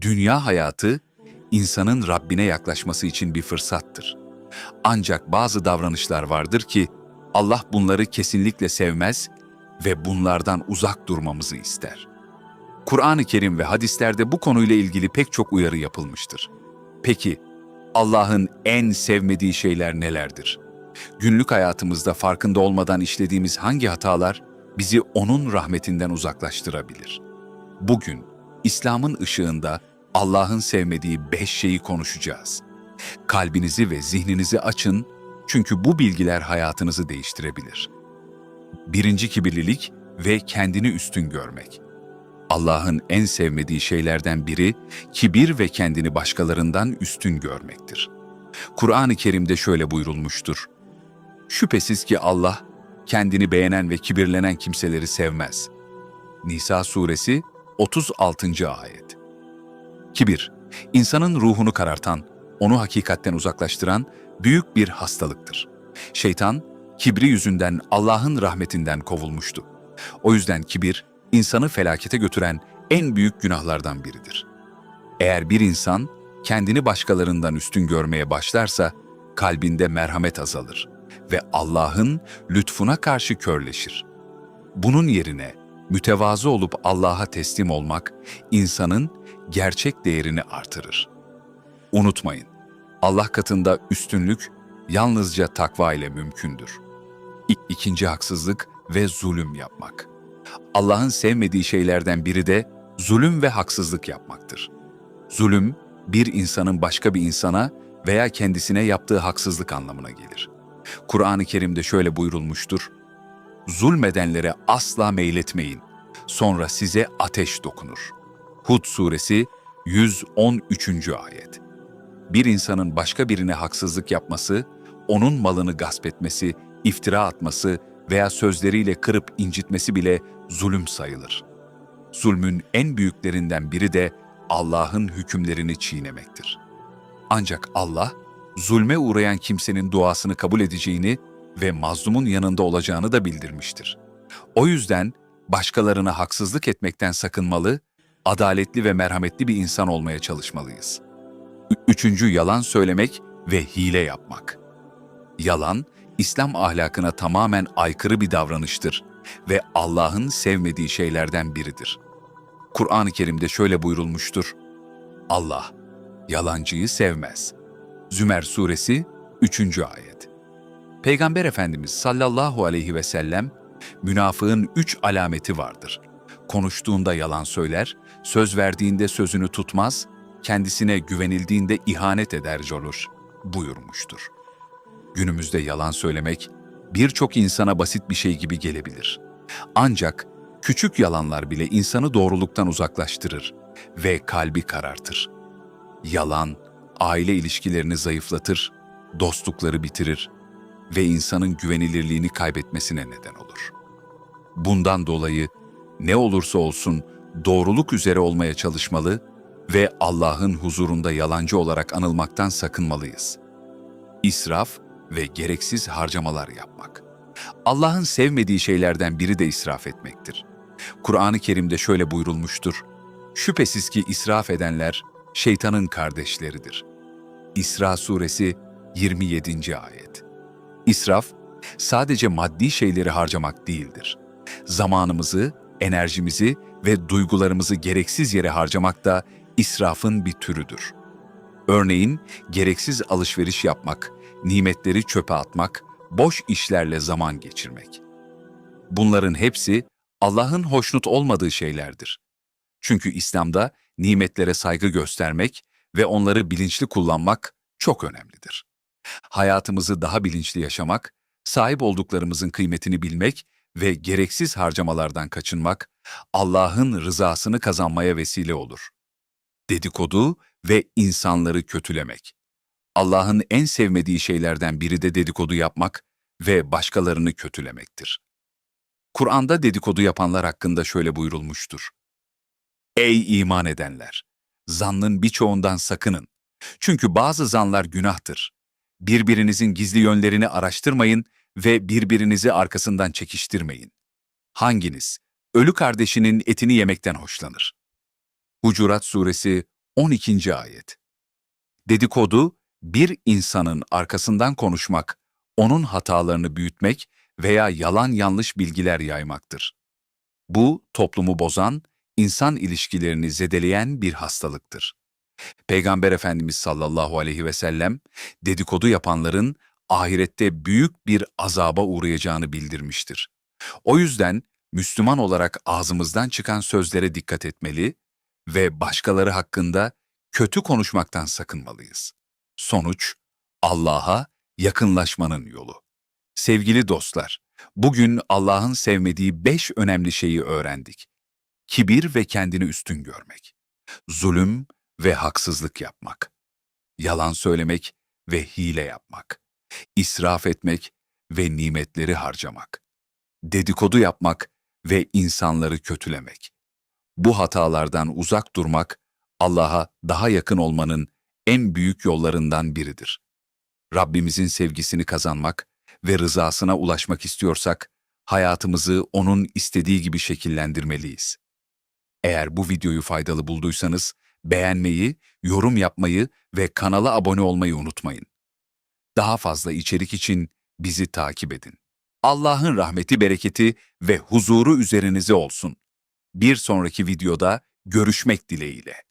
Dünya hayatı insanın Rabbine yaklaşması için bir fırsattır. Ancak bazı davranışlar vardır ki Allah bunları kesinlikle sevmez ve bunlardan uzak durmamızı ister. Kur'an-ı Kerim ve hadislerde bu konuyla ilgili pek çok uyarı yapılmıştır. Peki Allah'ın en sevmediği şeyler nelerdir? Günlük hayatımızda farkında olmadan işlediğimiz hangi hatalar bizi onun rahmetinden uzaklaştırabilir? Bugün İslam'ın ışığında Allah'ın sevmediği beş şeyi konuşacağız. Kalbinizi ve zihninizi açın çünkü bu bilgiler hayatınızı değiştirebilir. Birinci kibirlilik ve kendini üstün görmek. Allah'ın en sevmediği şeylerden biri kibir ve kendini başkalarından üstün görmektir. Kur'an-ı Kerim'de şöyle buyurulmuştur. Şüphesiz ki Allah kendini beğenen ve kibirlenen kimseleri sevmez. Nisa suresi 36. ayet. Kibir, insanın ruhunu karartan, onu hakikatten uzaklaştıran büyük bir hastalıktır. Şeytan, kibri yüzünden Allah'ın rahmetinden kovulmuştu. O yüzden kibir, insanı felakete götüren en büyük günahlardan biridir. Eğer bir insan kendini başkalarından üstün görmeye başlarsa, kalbinde merhamet azalır ve Allah'ın lütfuna karşı körleşir. Bunun yerine mütevazı olup Allah'a teslim olmak, insanın gerçek değerini artırır. Unutmayın, Allah katında üstünlük yalnızca takva ile mümkündür. İkinci haksızlık ve zulüm yapmak. Allah'ın sevmediği şeylerden biri de zulüm ve haksızlık yapmaktır. Zulüm, bir insanın başka bir insana veya kendisine yaptığı haksızlık anlamına gelir. Kur'an-ı Kerim'de şöyle buyurulmuştur. Zulmedenlere asla meyletmeyin. Sonra size ateş dokunur. Hud suresi 113. ayet. Bir insanın başka birine haksızlık yapması, onun malını gasp etmesi, iftira atması veya sözleriyle kırıp incitmesi bile zulüm sayılır. Zulmün en büyüklerinden biri de Allah'ın hükümlerini çiğnemektir. Ancak Allah, zulme uğrayan kimsenin duasını kabul edeceğini ve mazlumun yanında olacağını da bildirmiştir. O yüzden başkalarına haksızlık etmekten sakınmalı, adaletli ve merhametli bir insan olmaya çalışmalıyız. Üçüncü yalan söylemek ve hile yapmak. Yalan, İslam ahlakına tamamen aykırı bir davranıştır ve Allah'ın sevmediği şeylerden biridir. Kur'an-ı Kerim'de şöyle buyurulmuştur. Allah, yalancıyı sevmez. Zümer Suresi 3. ayet. Peygamber Efendimiz sallallahu aleyhi ve sellem, münafığın üç alameti vardır. Konuştuğunda yalan söyler, söz verdiğinde sözünü tutmaz, kendisine güvenildiğinde ihanet eder olur buyurmuştur. Günümüzde yalan söylemek birçok insana basit bir şey gibi gelebilir. Ancak küçük yalanlar bile insanı doğruluktan uzaklaştırır ve kalbi karartır. Yalan, aile ilişkilerini zayıflatır, dostlukları bitirir ve insanın güvenilirliğini kaybetmesine neden olur. Bundan dolayı ne olursa olsun doğruluk üzere olmaya çalışmalı ve Allah'ın huzurunda yalancı olarak anılmaktan sakınmalıyız. İsraf ve gereksiz harcamalar yapmak. Allah'ın sevmediği şeylerden biri de israf etmektir. Kur'an-ı Kerim'de şöyle buyurulmuştur. Şüphesiz ki israf edenler şeytanın kardeşleridir. İsra suresi 27. ayet. İsraf, sadece maddi şeyleri harcamak değildir. Zamanımızı, enerjimizi ve duygularımızı gereksiz yere harcamak da israfın bir türüdür. Örneğin gereksiz alışveriş yapmak, nimetleri çöpe atmak, boş işlerle zaman geçirmek. Bunların hepsi Allah'ın hoşnut olmadığı şeylerdir. Çünkü İslam'da nimetlere saygı göstermek ve onları bilinçli kullanmak çok önemlidir. Hayatımızı daha bilinçli yaşamak, sahip olduklarımızın kıymetini bilmek ve gereksiz harcamalardan kaçınmak, Allah'ın rızasını kazanmaya vesile olur. Dedikodu ve insanları kötülemek. Allah'ın en sevmediği şeylerden biri de dedikodu yapmak ve başkalarını kötülemektir. Kur'an'da dedikodu yapanlar hakkında şöyle buyurulmuştur. Ey iman edenler! Zannın birçoğundan sakının. Çünkü bazı zanlar günahtır. Birbirinizin gizli yönlerini araştırmayın ve birbirinizi arkasından çekiştirmeyin. Hanginiz ölü kardeşinin etini yemekten hoşlanır? Hucurat Suresi 12. Ayet Dedikodu, bir insanın arkasından konuşmak, onun hatalarını büyütmek veya yalan yanlış bilgiler yaymaktır. Bu, toplumu bozan, insan ilişkilerini zedeleyen bir hastalıktır. Peygamber Efendimiz sallallahu aleyhi ve sellem, dedikodu yapanların ahirette büyük bir azaba uğrayacağını bildirmiştir. O yüzden Müslüman olarak ağzımızdan çıkan sözlere dikkat etmeli ve başkaları hakkında kötü konuşmaktan sakınmalıyız. Sonuç, Allah'a yakınlaşmanın yolu. Sevgili dostlar, bugün Allah'ın sevmediği beş önemli şeyi öğrendik. Kibir ve kendini üstün görmek. Zulüm ve haksızlık yapmak. Yalan söylemek ve hile yapmak. İsraf etmek ve nimetleri harcamak. Dedikodu yapmak ve insanları kötülemek. Bu hatalardan uzak durmak, Allah'a daha yakın olmanın en büyük yollarından biridir. Rabbimizin sevgisini kazanmak ve rızasına ulaşmak istiyorsak, hayatımızı O'nun istediği gibi şekillendirmeliyiz. Eğer bu videoyu faydalı bulduysanız, beğenmeyi, yorum yapmayı ve kanala abone olmayı unutmayın. Daha fazla içerik için bizi takip edin. Allah'ın rahmeti, bereketi ve huzuru üzerinize olsun. Bir sonraki videoda görüşmek dileğiyle.